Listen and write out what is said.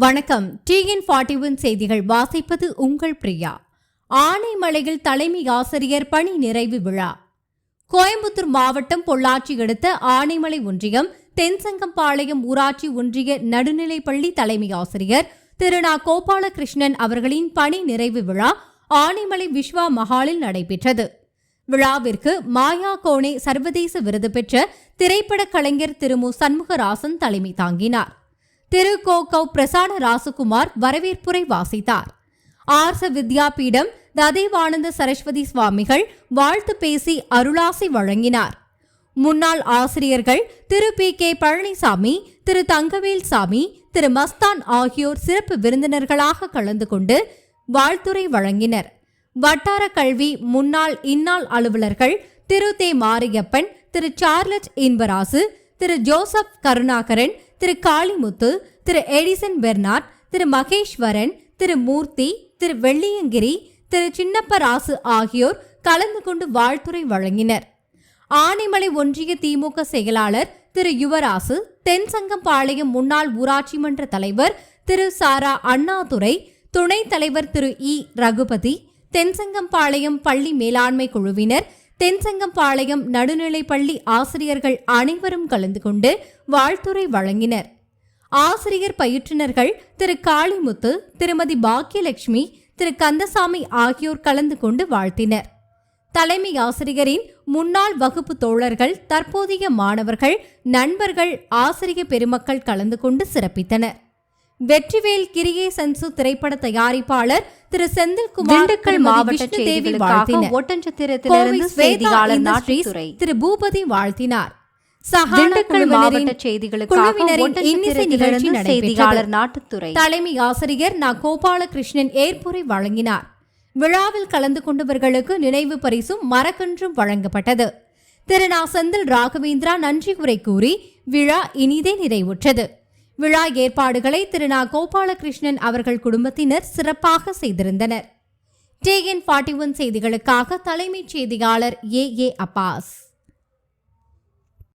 வணக்கம். TN forty one செய்திகள் வாசிப்பது உங்கள் பிரியா. ஆனைமலையில் தலைமை ஆசிரியர் பணி நிறைவு விழா. கோயம்புத்தூர் மாவட்டம் பொள்ளாச்சி அடுத்த ஆனைமலை ஒன்றியம் தென்சங்கம்பாளையம் ஊராட்சி ஒன்றிய நடுநிலைப்பள்ளி தலைமை ஆசிரியர் திரு. நா. கோபாலகிருஷ்ணன் அவர்களின் பணி நிறைவு விழா ஆனைமலை விஸ்வா மஹாலில் நடைபெற்றது. விழாவிற்கு மாயா கோனே சர்வதேச விருது பெற்ற திரைப்பட கலைஞர் திரு. மு. சண்முகராசன் தலைமை தாங்கினார். திரு கோகவ் கௌ பிரசான ராசகுமார் வரவேற்புரை வாசித்தார். ஆர்ச வித்யாபீடம் ததேவானந்த சரஸ்வதி சுவாமிகள் வாழ்த்து பேசி அருளாசி வழங்கினார். முன்னாள் ஆசிரியர்கள் திரு பி கே பழனிசாமி திரு தங்கவேல் சாமி திரு மஸ்தான் ஆகியோர் சிறப்பு விருந்தினர்களாக கலந்து கொண்டு வாழ்த்துரை வழங்கினர். வட்டார கல்வி முன்னாள் இந்நாள் அலுவலர்கள் திரு தே Mariappan Thiru Charlotte Inbarasu Thiru Joseph Karunakaran Thiru Kalimuthu Thiru Edison Bernard Thiru Maheswaran Thiru Moorthy Thiru Velliangiri Thiru Chinnaparasu ஆகியோர் கலந்து கொண்டு வாழ்த்துரை வழங்கினர். ஆனைமலை ஒன்றிய திமுக செயலாளர் திரு யுவராசு தென்சங்கம்பாளையம் முன்னாள் ஊராட்சி மன்ற தலைவர் திரு சாரா அண்ணாதுரை துணைத் தலைவர் திரு இ. ரகுபதி தென்சங்கம்பாளையம் பள்ளி மேலாண்மை குழுவினர் தென்சங்கம்பாளையம் நடுநிலைப்பள்ளி ஆசிரியர்கள் அனைவரும் கலந்து கொண்டு வாழ்த்துரை வழங்கினர். ஆசிரியர் பயிற்றுனர்கள் திரு. காளிமுத்து திருமதி பாக்கியலட்சுமி திரு. கந்தசாமி ஆகியோர் கலந்து கொண்டு வாழ்த்தினர். தலைமை ஆசிரியரின் முன்னாள் வகுப்பு தோழர்கள் தற்போதைய மாணவர்கள் நண்பர்கள் ஆசிரிய பெருமக்கள் கலந்து கொண்டு சிறப்பித்தனர். வெற்றிவேல் கிரியே சன்சு திரைப்பட தயாரிப்பாளர் திரு செந்தில்குமார் திண்டுக்கல் மாவட்ட தேவி வாழ்த்தினர். ஒட்டஞ்சத்திரத்திலிருந்து செய்தியாளர் நாட்டுத்துறை. திரு பூபதி வாழ்த்தினார். திண்டுக்கல் மாவட்ட செய்திகளுக்காக செய்தியாளர் நாட்டுத்துறை. தலைமை ஆசிரியர் நா. கோபாலகிருஷ்ணன் ஏற்புரை வழங்கினார். விழாவில் கலந்து கொண்டவர்களுக்கு நினைவு பரிசும் மரக்கன்றும் வழங்கப்பட்டது. திரு. நா. செந்தில் ராகவேந்திரா நன்றி உரை கூறி விழா இனிதே நிறைவுற்றது. விழா ஏற்பாடுகளை திரு நா. கோபாலகிருஷ்ணன் அவர்கள் குடும்பத்தினர் சிறப்பாக செய்திருந்தனர். டிஎன் ஃபார்ட்டி ஒன் செய்திகளுக்காக தலைமைச் செய்தியாளர் ஏ ஏ அப்பாஸ்.